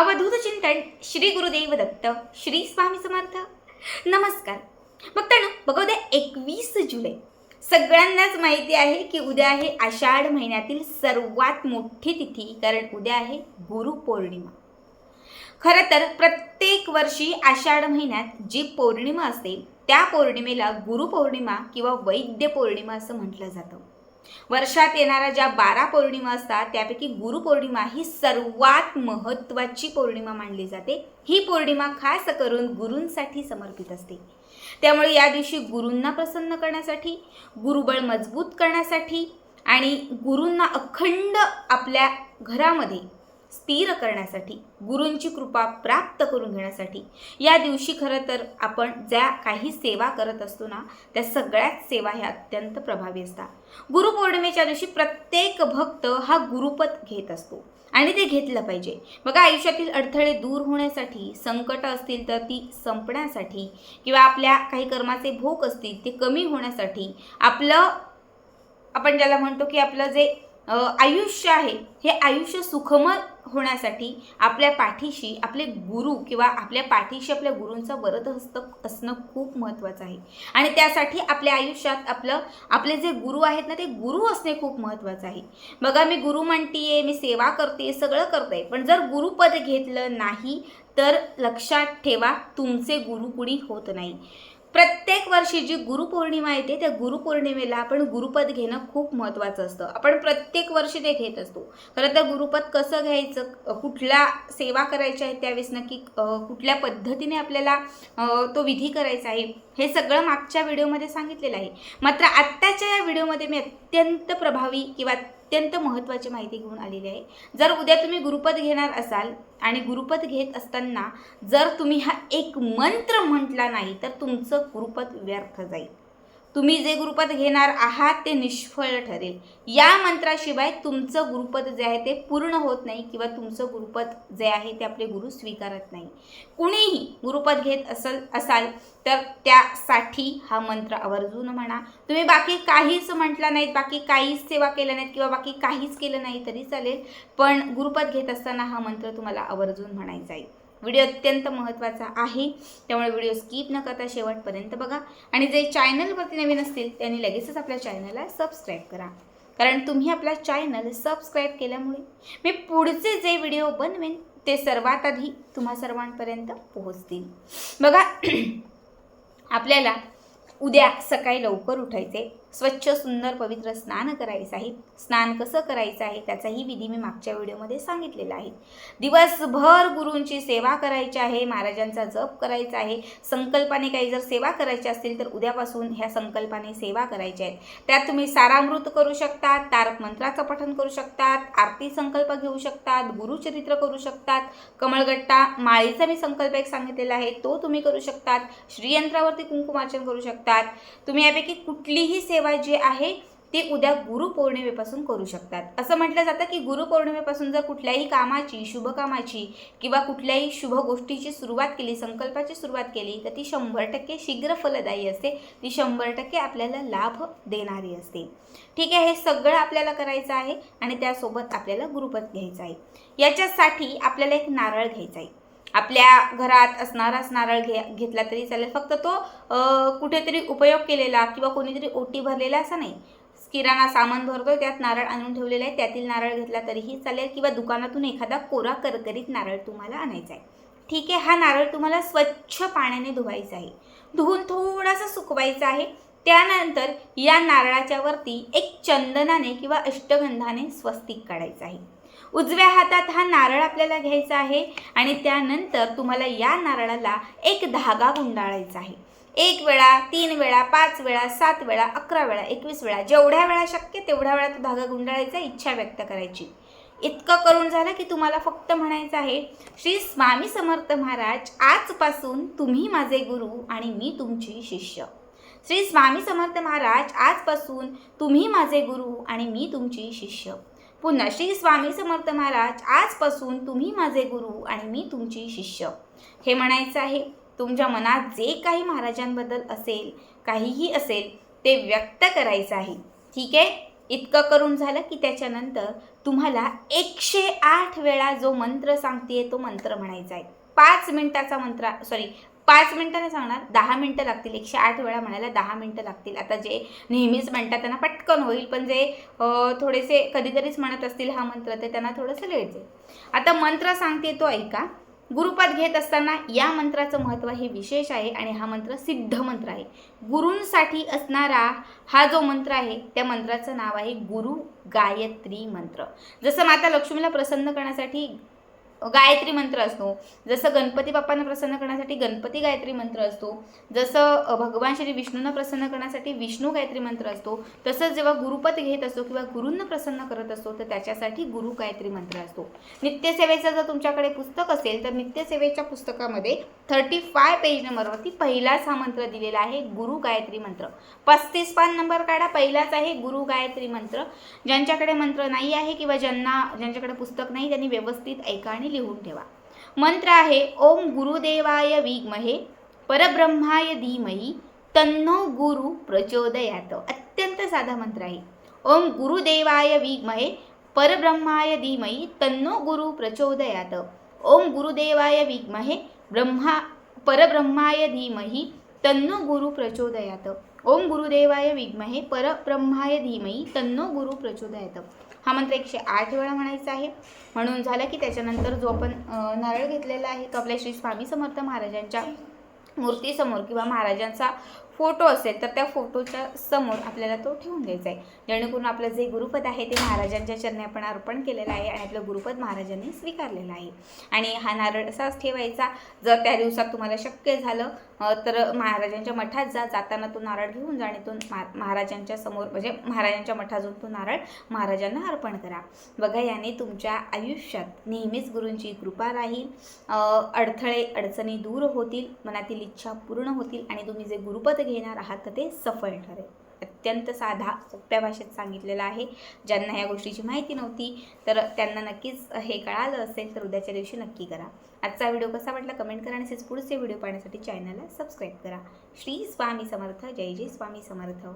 अवधूत चिंतन श्री गुरुदेव दत्त श्री स्वामी समर्थ. नमस्कार. बघताना बघा उद्या एकवीस जुलै. सगळ्यांनाच माहिती आहे की उद्या आहे आषाढ महिन्यातील सर्वात मोठी तिथी कारण उद्या आहे गुरुपौर्णिमा खरं तर प्रत्येक वर्षी आषाढ महिन्यात जी पौर्णिमा असते त्या पौर्णिमेला गुरुपौर्णिमा किंवा वैद्य पौर्णिमा असं म्हटलं जातं. वर्षात येणाऱ्या ज्या बारा पौर्णिमा असतात त्यापैकी गुरुपौर्णिमा ही सर्वात महत्त्वाची पौर्णिमा मानली जाते. ही पौर्णिमा खास करून गुरूंसाठी समर्पित असते. त्यामुळे या दिवशी गुरूंना प्रसन्न करण्यासाठी गुरुबळ मजबूत करण्यासाठी आणि गुरूंना अखंड आपल्या घरामध्ये स्थिर करण्यासाठी गुरूंची कृपा प्राप्त करून घेण्यासाठी. या दिवशी खरं तर आपण ज्या काही सेवा करत असतो ना त्या सगळ्याच सेवा ह्या अत्यंत प्रभावी असतात. गुरुपौर्णिमेच्या दिवशी प्रत्येक भक्त हा गुरुपद घेत असतो आणि ते घेतलं पाहिजे. बघा आयुष्यातील अडथळे दूर होण्यासाठी संकट असतील तर ती संपण्यासाठी किंवा आपल्या काही कर्माचे भोग असतील ते कमी होण्यासाठी आपलं आपण ज्याला म्हणतो की आपलं जे आयुष्य आहे हे आयुष्य सुखमय होण्यासाठी आपल्या पाठीशी आपले गुरु किंवा आपल्या पाठीशी आपल्या गुरूंचं वरदहस्त असणं खूप महत्त्वाचं आहे. आणि त्यासाठी आपल्या आयुष्यात आपलं आपले जे गुरु आहेत ना ते गुरु असणे खूप महत्त्वाचं आहे. बघा मी गुरु म्हणतीये मी सेवा करते सगळं करते पण जर गुरुपद घेतलं नाही तर लक्षात ठेवा तुमचे गुरु कुणी होत नाही. प्रत्येक वर्षी जी गुरुपौर्णिमा येते त्या गुरुपौर्णिमेला आपण गुरुपद घेणं खूप महत्त्वाचं असतं. आपण प्रत्येक वर्षी ते घेत असतो. खरं तर गुरुपद कसं घ्यायचं? कुठल्या सेवा करायच्या आहेत त्यावेळेस नक्की कुठल्या पद्धतीने आपल्याला तो विधी करायचा आहे? हे सगळं मागच्या व्हिडिओमध्ये सांगितलेलं आहे. मात्र आत्ताच्या या व्हिडिओमध्ये मी अत्यंत प्रभावी किंवा अत्यंत महत्त्वाची माहिती घेऊन आलेली आहे. जर उद्या तुम्ही गुरुपद घेणार असाल आणि गुरुपद घेत असताना जर तुम्ही हा एक मंत्र म्हटला नाही तर तुमचं गुरुपद व्यर्थ जाईल. तुम्ही जे गुरुपद घेणार आहात ते निष्फळ ठरेल. या मंत्राशिवाय तुमचं गुरुपद जे आहे ते पूर्ण होत नाही किंवा तुमचं गुरुपद जे आहे ते आपले गुरु स्वीकारत नाही. कुणीही गुरुपद घेत असल असाल तर त्यासाठी हा मंत्र आवर्जून म्हणा. तुम्ही बाकी काहीच म्हटलं नाहीत बाकी काहीच सेवा केल्या नाहीत किंवा बाकी काहीच केलं नाही तरी चालेल. पण गुरुपद घेत असताना हा मंत्र तुम्हाला आवर्जून म्हणायचा आहे. व्हिडिओ अत्यंत महत्त्वाचा आहे. त्यामुळे व्हिडिओ स्किप न करता शेवटपर्यंत बघा. आणि जे चॅनलवरती नवीन असतील त्यांनी लगेचच आपल्या चॅनलला सबस्क्राईब करा. कारण तुम्ही आपला चॅनल सबस्क्राईब केल्यामुळे मी पुढचे जे व्हिडिओ बनवेन ते सर्वात आधी तुम्हा सर्वांपर्यंत पोहोचतील. बघा आपल्याला उद्या सकाळी लवकर उठायचे स्वच्छ सुंदर पवित्र स्नान करायचं आहे. स्नान कसं करायचं आहे? त्याचाही विधी मी मागच्या व्हिडिओमध्ये सांगितलेला आहे. दिवसभर गुरूंची सेवा करायची आहे महाराजांचा जप करायचा आहे. संकल्पाने काही जर सेवा करायची असतील तर उद्यापासून ह्या संकल्पाने सेवा करायच्या आहेत. त्यात तुम्ही सारामृत करू शकतात तारक मंत्राचं पठण करू शकतात आरती संकल्प घेऊ शकतात गुरुचरित्र करू शकतात. कमळगट्टा माळीचा मी संकल्प एक सांगितलेला आहे तो तुम्ही करू शकतात. श्रीयंत्रावरती कुंकुमार्चन करू शकतात. तुम्ही यापैकी कुठलीही सेवा जी आहे ते उद्या गुरुपौर्णिमेपासून करू शकतात. असं म्हटलं जातं की गुरुपौर्णिमेपासून जर कुठल्याही कामाची शुभकामाची किंवा कुठल्याही शुभ गोष्टीची सुरुवात केली संकल्पाची सुरुवात केली तर ती शंभर टक्के शीघ्र फलदायी असते. ती शंभर टक्के आपल्याला लाभ देणारी असते. ठीक आहे हे सगळं आपल्याला करायचं आहे आणि त्यासोबत आपल्याला गुरुपद घ्यायचं आहे. याच्यासाठी आपल्याला एक नारळ घ्यायचा आहे. आपल्या घरात असणाराच नारळ घे घेतला तरी चालेल. फक्त तो कुठेतरी उपयोग केलेला किंवा कोणीतरी ओटी भरलेला असा नाही. किराणा सामान भरतोय त्यात नारळ आणून ठेवलेला आहे त्यातील नारळ घेतला तरीही चालेल किंवा दुकानातून एखादा कोरा करकरीत नारळ तुम्हाला आणायचा आहे. ठीक आहे हा नारळ तुम्हाला स्वच्छ पाण्याने धुवायचा आहे. धुवून थोडासा सुकवायचा आहे. त्यानंतर या नारळाच्या वरती एक चंदनाने किंवा अष्टगंधाने स्वस्तिक काढायचं आहे. उजव्या हातात हा नारळ आपल्याला घ्यायचा आहे आणि त्यानंतर तुम्हाला या नारळाला एक धागा गुंडाळायचा आहे. एक वेळा तीन वेळा पाच वेळा सात वेळा अकरा वेळा एकवीस वेळा जेवढ्या वेळा शक्य तेवढ्या वेळा तो धागा गुंडाळायचा इच्छा व्यक्त करायची. इतकं करून झालं की तुम्हाला फक्त म्हणायचं आहे श्री स्वामी समर्थ महाराज आजपासून तुम्ही माझे गुरु आणि मी तुमची शिष्य. श्री स्वामी समर्थ महाराज आजपासून तुम्ही माझे गुरु आणि मी तुमची शिष्य. पुन्हा श्री स्वामी समर्थ महाराज आजपासून तुम्ही माझे गुरु आणि मी तुमची शिष्य. हे म्हणायचं आहे तुमच्या मनात जे काही महाराजांबद्दल असेल काहीही असेल ते व्यक्त करायचं आहे. ठीक आहे? इतकं करून झालं की त्याच्यानंतर तुम्हाला एकशे आठ वेळा जो मंत्र सांगते तो मंत्र म्हणायचा आहे. पाच मिनिटाचा मंत्र सॉरी पाच मिनटं नाही सांगणार दहा मिनटं लागतील. एकशे आठ वेळा म्हणायला दहा मिनटं लागतील. आता जे नेहमीच म्हणतात त्यांना पटकन होईल पण जे थोडेसे कधीतरीच म्हणत असतील हा मंत्र ते त्यांना थोडंसं लेट जाईल. आता मंत्र सांगते तो ऐका. गुरुपद घेत असताना या मंत्राचं महत्त्व हे विशेष आहे आणि हा मंत्र सिद्ध मंत्र आहे. गुरूंसाठी असणारा हा जो मंत्र आहे त्या मंत्राचं नाव आहे गुरु गायत्री मंत्र. जसं माता लक्ष्मीला प्रसन्न करण्यासाठी गायत्री मंत्र असतो. जसं गणपती बाप्पांना प्रसन्न करण्यासाठी गणपती गायत्री मंत्र असतो. जसं भगवान श्री विष्णूंना प्रसन्न करण्यासाठी विष्णू गायत्री मंत्र असतो. तसंच जेव्हा गुरुपद घेत असतो किंवा गुरूंना प्रसन्न करत असतो तर त्याच्यासाठी गुरु गायत्री मंत्र असतो. नित्यसेवेचं जर तुमच्याकडे पुस्तक असेल तर नित्यसेवेच्या पुस्तकामध्ये थर्टी फाय पेज नंबरवरती पहिलाच हा मंत्र दिलेला आहे गुरु गायत्री मंत्र. पस्तीस पान नंबर काढा पहिलाच आहे गुरु गायत्री मंत्र. ज्यांच्याकडे मंत्र नाही आहे किंवा ज्यांना ज्यांच्याकडे पुस्तक नाही त्यांनी व्यवस्थित ऐका आणि लिहून ठेवा. मंत्र आहे ओम गुरुदेवाय विद्महे परब्रह्माय धीमही तन्नो गुरु प्रचोदयात. अत्यंत साधा मंत्र आहे. ओम गुरुदेवाय विद्महे परब्रह्माय धीमही तन्नो गुरु प्रचोदयात. ओम गुरुदेवाय विद्महे ब्रह्मा परब्रह्माय धीमही तन्नो गुरु प्रचोदयात. ओम गुरुदेवाय विद्महे परब्रह्माय धीमही तन्नो गुरु प्रचोदयात. हा मंत्र एकशे आठ वेळा म्हणायचा आहे. म्हणून झालं की त्याच्यानंतर जो आपण नारळ घेतलेला आहे तो आपल्या श्री स्वामी समर्थ महाराजांच्या मूर्तीसमोर किंवा महाराजांचा फोटो असेल तर त्या फोटोच्या समोर आपल्याला तो ठेवून द्यायचा आहे. जेणेकरून आपलं जे गुरुपद आहे ते महाराजांच्या चरणी आपण अर्पण केलेलं आहे आणि आपलं गुरुपद महाराजांनी स्वीकारलेलं आहे. आणि हा नारळ असाच ठेवायचा. जर त्या दिवसात तुम्हाला शक्य झालं तर महाराजांच्या मठात जा. जाताना तो नारळ घेऊन जा आणि तो महाराजांच्या समोर म्हणजे महाराजांच्या मठातून तो नारळ महाराजांना अर्पण करा. बघा याने तुमच्या आयुष्यात नेहमीच गुरूंची कृपा राहील. अडथळे अडचणी दूर होतील मनातील इच्छा पूर्ण होतील आणि तुम्ही जे गुरुपद घेणार आहात तर ते सफल ठरेल. अत्यंत साधा सोप्या भाषेत सांगितलेलं आहे. ज्यांना या गोष्टीची माहिती नव्हती तर त्यांना नक्कीच हे कळालं असेल तर उद्याच्या दिवशी नक्की करा. आजचा व्हिडिओ कसा वाटला कमेंट करा आणि पुढचे व्हिडिओ पाहण्यासाठी चॅनलला सबस्क्राईब करा. श्री स्वामी समर्थ. जय जय स्वामी समर्थ.